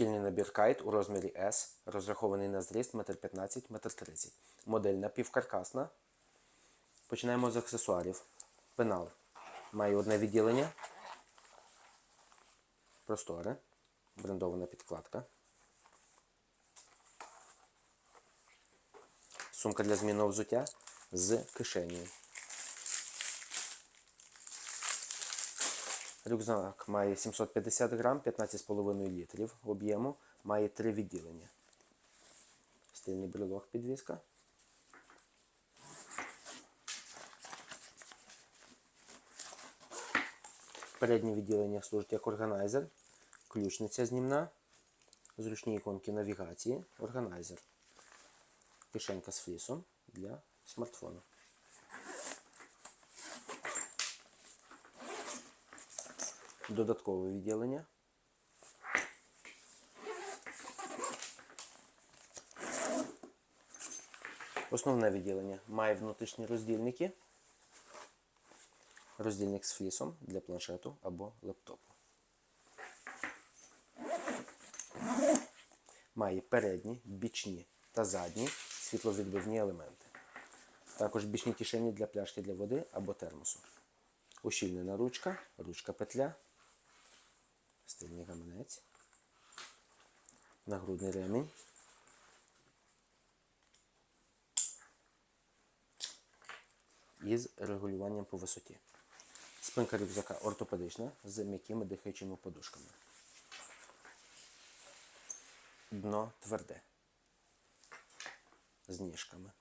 Шкільний набір кайт у розмірі S, розрахований на зріст 1,15 1,30 м. Модель напівкаркасна. Починаємо з аксесуарів. Пенал має одне відділення. Просторе. Брендована підкладка. Сумка для змінного взуття з кишенею. Рюкзак має 750 грам, 15,5 літрів об'єму, має три відділення. Стильний брелок підвіска. Переднє відділення служить як органайзер, ключниця знімна, зручні іконки навігації, органайзер, кишенька з флісом для смартфону. Додаткове відділення. Основне відділення має внутрішні роздільники. Роздільник з флісом для планшету або лептопу. Має передні, бічні та задні світловідбивні елементи. Також бічні кишені для пляшки для води або термосу. Ущільнена ручка, ручка петля, стильний гаманець, нагрудний ремінь. Із регулюванням по висоті. Спинка рюкзака ортопедична з м'якими дихаючими подушками. Дно тверде. З ніжками.